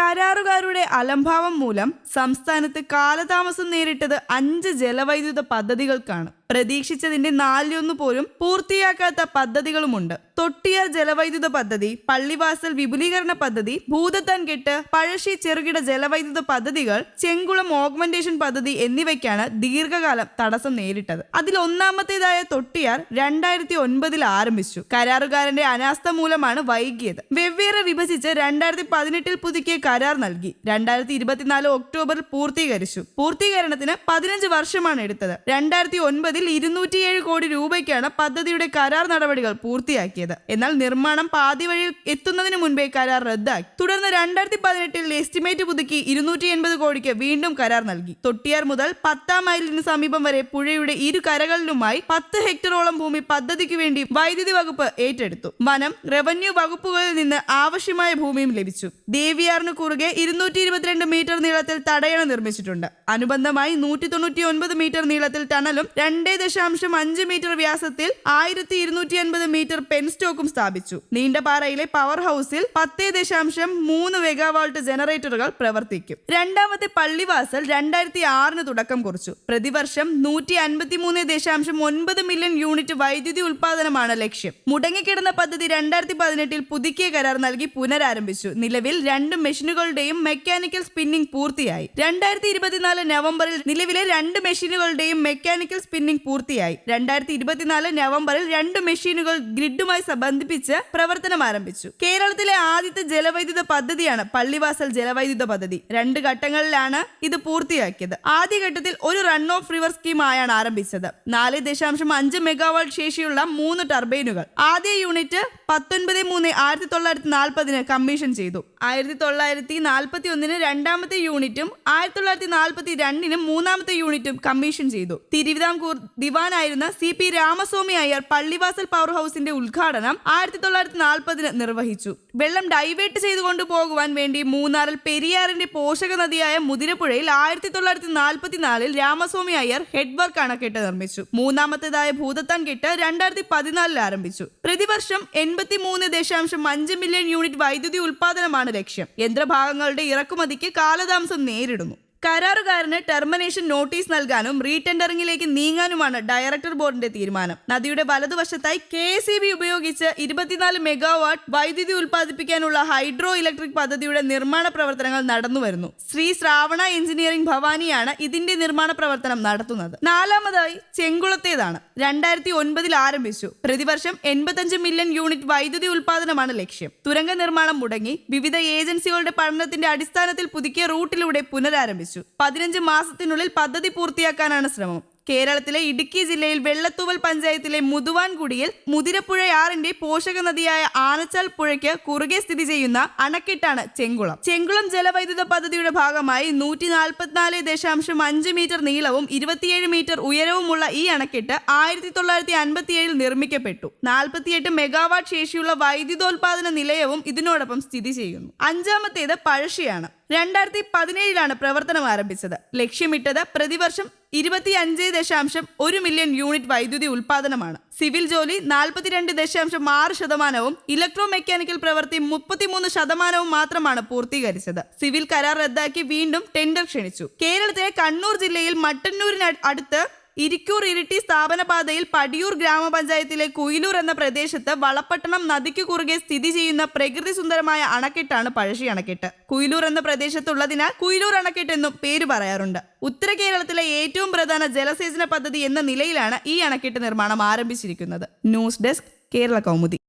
കരാറുകാരുടെ അലംഭാവം മൂലം സംസ്ഥാനത്ത് കാലതാമസം നേരിട്ടത് അഞ്ച് ജലവൈദ്യുത പദ്ധതികൾക്കാണ്. പ്രതീക്ഷിച്ചതിന്റെ നാലിലൊന്നു പോലും പൂർത്തിയാക്കാത്ത പദ്ധതികളുമുണ്ട്. തൊട്ടിയാർ ജലവൈദ്യുത പദ്ധതി പള്ളിവാസൽ വിപുലീകരണ പദ്ധതി ഭൂതത്താൻ കെട്ട് പഴശ്ശി ചെറുകിട ജലവൈദ്യുത പദ്ധതികൾ ചെങ്കുളം ഓഗ്മെന്റേഷൻ പദ്ധതി എന്നിവയ്ക്കാണ് ദീർഘകാലം തടസ്സം നേരിട്ടത്. അതിൽ ഒന്നാമത്തേതായ തൊട്ടിയാർ രണ്ടായിരത്തി ഒൻപതിൽ ആരംഭിച്ചു. കരാറുകാരന്റെ അനാസ്ഥ മൂലമാണ് വൈകിയത്. വെവ്വേറെ വിഭജിച്ച് രണ്ടായിരത്തി പതിനെട്ടിൽ പുതുക്കിയ കരാർ നൽകി. രണ്ടായിരത്തി ഇരുപത്തിനാല് ഒക്ടോബറിൽ പൂർത്തീകരിച്ചു. പൂർത്തീകരണത്തിന് പതിനഞ്ച് വർഷമാണ് എടുത്തത്. രണ്ടായിരത്തി ഒൻപതിൽ ഇരുന്നൂറ്റിയേഴ് കോടി രൂപയ്ക്കാണ് പദ്ധതിയുടെ കരാർ നടപടികൾ പൂർത്തിയാക്കിയത്. എന്നാൽ നിർമ്മാണം പാതി വഴിയിൽ എത്തുന്നതിന് മുൻപേ കരാർ റദ്ദാക്കി. തുടർന്ന് രണ്ടായിരത്തി പതിനെട്ടിൽ എസ്റ്റിമേറ്റ് പുതുക്കി ഇരുന്നൂറ്റി എൺപത് കോടിക്ക് വീണ്ടും കരാർ നൽകി. തൊട്ടിയാർ മുതൽ പത്താം മൈലിന് സമീപം വരെ പുഴയുടെ ഇരു കരകളിലുമായി പത്ത് ഹെക്ടറോളം ഭൂമി പദ്ധതിക്ക് വേണ്ടി വൈദ്യുതി വകുപ്പ് ഏറ്റെടുത്തു. വനം റവന്യൂ വകുപ്പുകളിൽ നിന്ന് ആവശ്യമായ ഭൂമിയും ലഭിച്ചു. ദേവിയാറിന് കുറുകെ ഇരുന്നൂറ്റി ഇരുപത്തിരണ്ട് മീറ്റർ നീളത്തിൽ തടയണ നിർമ്മിച്ചിട്ടുണ്ട്. അനുബന്ധമായി നൂറ്റി തൊണ്ണൂറ്റി ഒൻപത് മീറ്റർ നീളത്തിൽ ടണലും രണ്ടേ ദശാംശം അഞ്ച് മീറ്റർ വ്യാസത്തിൽ ആയിരത്തി ഇരുന്നൂറ്റി അൻപത് മീറ്റർ പെൻ സ്റ്റോക്കും സ്ഥാപിച്ചു നീണ്ടപാറയിലെ പവർ ഹൗസിൽ പത്തേ ദശാംശം മൂന്ന് മെഗാവാൾട്ട് ജനറേറ്ററുകൾ പ്രവർത്തിക്കും. രണ്ടാമത്തെ പള്ളിവാസൽ രണ്ടായിരത്തി ആറിന് തുടക്കം കുറിച്ചു. പ്രതിവർഷം നൂറ്റി അൻപത്തി മൂന്ന് ദശാംശം ഒൻപത് മില്യൺ യൂണിറ്റ് വൈദ്യുതി ഉൽപാദനമാണ് ലക്ഷ്യം. മുടങ്ങിക്കിടന്ന പദ്ധതി രണ്ടായിരത്തി പതിനെട്ടിൽ പുതുക്കിയ കരാർ നൽകി പുനരാരംഭിച്ചു. നിലവിൽ രണ്ട് മെഷീനുകളുടെയും മെക്കാനിക്കൽ സ്പിന്നിംഗ് പൂർത്തിയായി. രണ്ടായിരത്തി ഇരുപത്തിനാല് നവംബറിൽ നിലവിലെ രണ്ട് മെഷീനുകളുടെയും മെക്കാനിക്കൽ സ്പിന്നിംഗ് പൂർത്തിയായി. രണ്ടായിരത്തി ഇരുപത്തിനാല് നവംബറിൽ രണ്ട് മെഷീനുകൾ ഗ്രിഡുമായി ബന്ധിപ്പിച്ച് പ്രവർത്തനം ആരംഭിച്ചു. കേരളത്തിലെ ആദ്യത്തെ ജലവൈദ്യുത പദ്ധതിയാണ് പള്ളിവാസൽ ജലവൈദ്യുത പദ്ധതി. രണ്ട് ഘട്ടങ്ങളിലാണ് ഇത് പൂർത്തിയാക്കിയത്. ആദ്യഘട്ടത്തിൽ ഒരു റൺ ഓഫ് റിവർ സ്കീമായാണ് ആരംഭിച്ചത്. നാല് ദശാംശം അഞ്ച് മെഗാവാട്ട് ശേഷിയുള്ള മൂന്ന് ടർബൈനുകൾ. ആദ്യ യൂണിറ്റ് പത്തൊൻപത് മൂന്ന് ആയിരത്തി തൊള്ളായിരത്തി നാൽപ്പതിന് കമ്മീഷൻ ചെയ്തു. ആയിരത്തി തൊള്ളായിരത്തി നാൽപ്പത്തി ഒന്നിന് രണ്ടാമത്തെ യൂണിറ്റും ആയിരത്തി തൊള്ളായിരത്തി നാൽപ്പത്തി രണ്ടിന് മൂന്നാമത്തെ യൂണിറ്റും കമ്മീഷൻ ചെയ്തു. Thiruvithamkoor ദിവാനായിരുന്ന C P Ramaswami Iyer Pallivasal power ഹൗസിന്റെ ഉദ്ഘാടനം ആയിരത്തി തൊള്ളായിരത്തി നാൽപ്പതിന് നിർവഹിച്ചു. വെള്ളം ഡൈവേർട്ട് ചെയ്തു കൊണ്ടുപോകുവാൻ വേണ്ടി മൂന്നാറിൽ പെരിയാറിന്റെ പോഷക നദിയായ മുതിരപ്പുഴയിൽ ആയിരത്തി തൊള്ളായിരത്തി നാൽപ്പത്തിനാലിൽ രാമസ്വാമി അയ്യർ ഹെഡ് വർക്ക് അണക്കെട്ട് നിർമ്മിച്ചു. മൂന്നാമത്തേതായ ഭൂതത്താൻ കെട്ട് രണ്ടായിരത്തി പതിനാലിൽ ആരംഭിച്ചു. പ്രതിവർഷം എൺപത്തി മൂന്ന് ദശാംശം അഞ്ച് മില്യൺ യൂണിറ്റ് വൈദ്യുതി ഉൽപാദനമാണ് ലക്ഷ്യം. യന്ത്രഭാഗങ്ങളുടെ ഇറക്കുമതിക്ക് കാലതാമസം നേരിടുന്നു. കരാറുകാരന് ടെർമിനേഷൻ നോട്ടീസ് നൽകാനും റീടെൻഡറിംഗിലേക്ക് നീങ്ങാനുമാണ് ഡയറക്ടർ ബോർഡിന്റെ തീരുമാനം. നദിയുടെ വലതുവശത്തായി കെ എസ് ഉപയോഗിച്ച് ഇരുപത്തിനാല് മെഗാവാട്ട് വൈദ്യുതി ഉൽപ്പാദിപ്പിക്കാനുള്ള ഹൈഡ്രോ ഇലക്ട്രിക് പദ്ധതിയുടെ നിർമ്മാണ പ്രവർത്തനങ്ങൾ നടന്നുവരുന്നു. ശ്രീ ശ്രാവണ എഞ്ചിനീയറിംഗ് ഭവാനിയാണ് ഇതിന്റെ നിർമ്മാണ പ്രവർത്തനം നടത്തുന്നത്. നാലാമതായി ചെങ്കുളത്തേതാണ്. രണ്ടായിരത്തി ഒൻപതിൽ ആരംഭിച്ചു. പ്രതിവർഷം എൺപത്തഞ്ച് മില്യൺ യൂണിറ്റ് വൈദ്യുതി ഉൽപ്പാദനമാണ് ലക്ഷ്യം. തുരങ്ക നിർമ്മാണം മുടങ്ങി വിവിധ ഏജൻസികളുടെ പഠനത്തിന്റെ അടിസ്ഥാനത്തിൽ പുതുക്കിയ റൂട്ടിലൂടെ പുനരാരംഭിച്ചു. പതിനഞ്ച് മാസത്തിനുള്ളിൽ പദ്ധതി പൂർത്തിയാക്കാനാണ് ശ്രമം. കേരളത്തിലെ ഇടുക്കി ജില്ലയിൽ വെള്ളത്തൂവൽ പഞ്ചായത്തിലെ മുതുവാൻകുടിയിൽ മുതിരപ്പുഴയാറിന്റെ പോഷക നദിയായ ആനച്ചാൽ പുഴയ്ക്ക് കുറുകെ സ്ഥിതി ചെയ്യുന്ന അണക്കെട്ടാണ് ചെങ്കുളം. ചെങ്കുളം ജലവൈദ്യുത പദ്ധതിയുടെ ഭാഗമായി നൂറ്റി നാൽപ്പത്തിനാല് ദശാംശം അഞ്ച് മീറ്റർ നീളവും ഇരുപത്തിയേഴ് മീറ്റർ ഉയരവുമുള്ള ഈ അണക്കെട്ട് ആയിരത്തി തൊള്ളായിരത്തി അൻപത്തിയേഴിൽ നിർമ്മിക്കപ്പെട്ടു. നാൽപ്പത്തിയെട്ട് മെഗാവാട്ട് ശേഷിയുള്ള വൈദ്യുതോൽപാദന നിലയവും ഇതിനോടൊപ്പം സ്ഥിതി ചെയ്യുന്നു. അഞ്ചാമത്തേത് പഴശ്ശിയാണ്. രണ്ടായിരത്തി പതിനേഴിലാണ് പ്രവർത്തനം ആരംഭിച്ചത്. ലക്ഷ്യമിട്ടത് പ്രതിവർഷം ഇരുപത്തി അഞ്ച് ദശാംശം ഒരു മില്യൺ യൂണിറ്റ് വൈദ്യുതി ഉൽപാദനമാണ് സിവിൽ ജോലി നാൽപ്പത്തിരണ്ട് ദശാംശം ആറ് ശതമാനവും ഇലക്ട്രോ മെക്കാനിക്കൽ പ്രവൃത്തി മുപ്പത്തിമൂന്ന് ശതമാനവും മാത്രമാണ് പൂർത്തീകരിച്ചത്. സിവിൽ കരാർ റദ്ദാക്കി വീണ്ടും ടെൻഡർ ക്ഷണിച്ചു. കേരളത്തിലെ കണ്ണൂർ ജില്ലയിൽ മട്ടന്നൂരിന് അടുത്ത് ഇരിക്കൂർ ഇരിട്ടി സ്ഥാപന പാതയിൽ പടിയൂർ ഗ്രാമപഞ്ചായത്തിലെ കുയിലൂർ എന്ന പ്രദേശത്ത് വളപ്പട്ടണം നദിക്ക് കുറുകെ സ്ഥിതി ചെയ്യുന്ന പ്രകൃതി സുന്ദരമായ അണക്കെട്ടാണ് പഴശ്ശി അണക്കെട്ട്. കുയിലൂർ എന്ന പ്രദേശത്തുള്ളതിനാൽ കുയിലൂർ അണക്കെട്ട് എന്നും പേര് പറയാറുണ്ട്. ഉത്തര കേരളത്തിലെ ഏറ്റവും പ്രധാന ജലസേചന പദ്ധതി എന്ന നിലയിലാണ് ഈ അണക്കെട്ട് നിർമ്മാണം ആരംഭിച്ചിരിക്കുന്നത്. News desk Kerala Kaumudi.